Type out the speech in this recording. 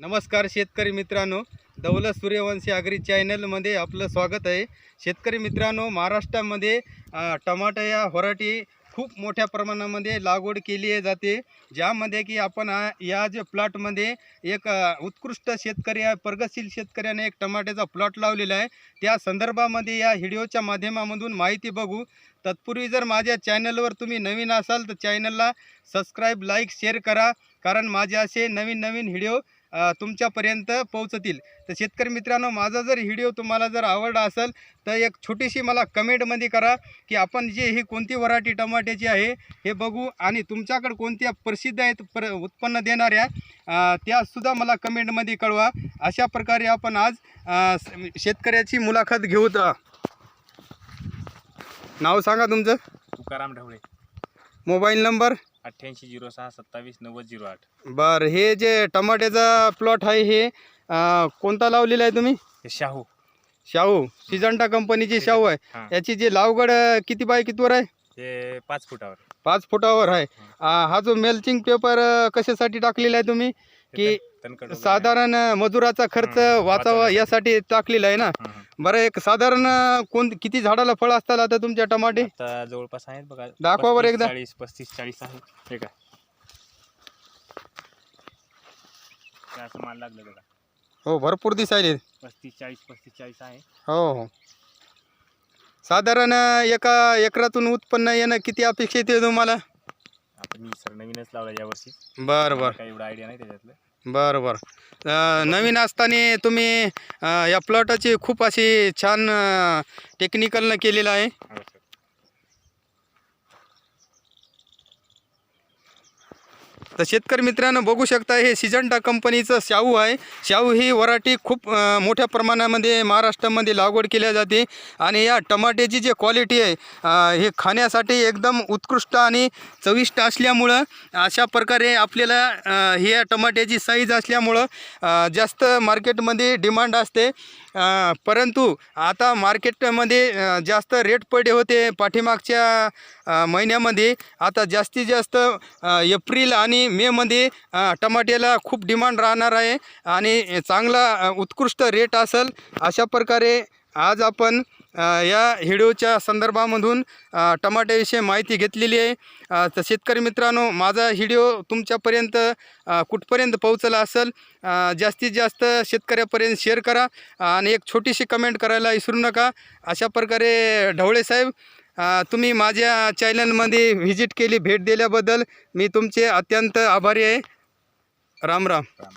नमस्कार शेतकरी मित्रांनो दौलत सूर्यवंशी आगरी चॅनलमध्ये आपलं स्वागत आहे. शेतकरी मित्रांनो महाराष्ट्रामध्ये अ, टमाटा या व्हरायटी खूप मोठ्या प्रमाणामध्ये लागवड केली जाते. ज्यामध्ये की आपण या जे प्लॉटमध्ये एक उत्कृष्ट शेतकरी आहे प्रगतशील शेतकऱ्याने एक टमाट्याचा प्लॉट लावलेला आहे. त्या संदर्भामध्ये या व्हिडिओच्या माध्यमामधून माहिती बघू. तत्पूर्वी जर माझ्या चॅनलवर तुम्ही नवीन असाल तर चॅनलला सबस्क्राईब लाईक शेअर करा. कारण माझे असे नवीन नवीन व्हिडिओ तुमच्यापर्यंत पोहोचतील. तर शेतकरी मित्रांनो माझा जर व्हिडिओ तुम्हाला जर आवडला असेल तर एक छोटीशी मला कमेंटमध्ये करा की आपण जे ही कोणती व्हरायटी टमाट्याची आहे हे बघू आणि तुमच्याकडे कोणत्या प्रसिद्ध आहेत पर उत्पन्न देणाऱ्या त्यासुद्धा मला कमेंटमध्ये कळवा. अशा प्रकारे आपण आज शेतकऱ्याची मुलाखत घेऊ तर नाव सांगा तुमचं. तुकाराम ढवळे. Mobile number? अठ्ठ्याऐंशी झिरो सहा सत्तावीस नव्वद झिरो आठ. बरं हे जे टमाट्याचा प्लॉट आहे हे अ, कोणता लावलेला आहे तुम्ही? हे शाहू. शाहू. सिजंटा कंपनीची शाहू आहे. याची जी लावगड अ, किती बाय कितीवर आहे? हे पाच फुटावर. पाच फुटावर आहे. हा. जो मेल्चिंग पेपर कशासाठी टाकलेला आहे तुम्ही? की साधारण मजुराचा खर्च वाचावा. यासाठी टाकलेला आहे ना. बरं एक साधारण कोण किती झाडाला फळ असतात आता तुमच्या टमाटे? आता जवळपास आहेत बघा. दाखवा बरं 35, एकदा. चाळीस पस्तीस चाळीस आहे. हे का हे असं माल लागलं बघा. हो भरपूर दिसायले पस्तीस चाळीस पस्तीस चाळीस आहे. हो हो. साधारण एका एकरातून उत्पन्न येणं किती अपेक्षित आहे तुम्हाला? आता मी सर नवीनच लावला यावर्षी. बरं बरं. काही एवढा आयडिया नाही त्याच्यातलं. बरं बरं. नवीन असताना तुम्ही या प्लॉटाची खूप अशी छान टेक्निकलनं केलेलं आहे हो सर तर शेतकरी मित्रांनो बघू शकता हे सिजंटा कंपनीचं शाहू आहे. शाहू ही वराठी खूप मोठ्या प्रमाणामध्ये महाराष्ट्रामध्ये लागवड केल्या जाते. आणि या टमाट्याची जी क्वालिटी आहे हे खाण्यासाठी एकदम उत्कृष्ट आणि चविष्ट असल्यामुळं अशा प्रकारे आपल्याला हे टमाट्याची साईज असल्यामुळं जास्त मार्केटमध्ये डिमांड असते. परंतु आता मार्केटमध्ये जास्त रेट पडे होते पाठीमागच्या महिन्यामध्ये. आता जास्तीत जास्त एप्रिल आणि मेमध्ये टमाट्याला खूप डिमांड राहणार आहे आणि चांगला उत्कृष्ट रेट असेल अशा प्रकारे आज आपण या व्हिडिओच्या संदर्भामधून टमाट्याविषयी माहिती घेतलेली आहे. तर शेतकरी मित्रांनो माझा व्हिडिओ तुमच्यापर्यंत कुठपर्यंत पोहोचला असेल जास्तीत जास्त शेतकऱ्यापर्यंत शेअर करा आणि एक छोटीशी कमेंट करायला विसरू नका. अशा प्रकारे ढवळे साहेब तुम्ही माझ्या चॅनलमध्ये व्हिजिट केली भेट दिल्याबद्दल मी तुमचे अत्यंत आभारी आहे. राम राम. राम.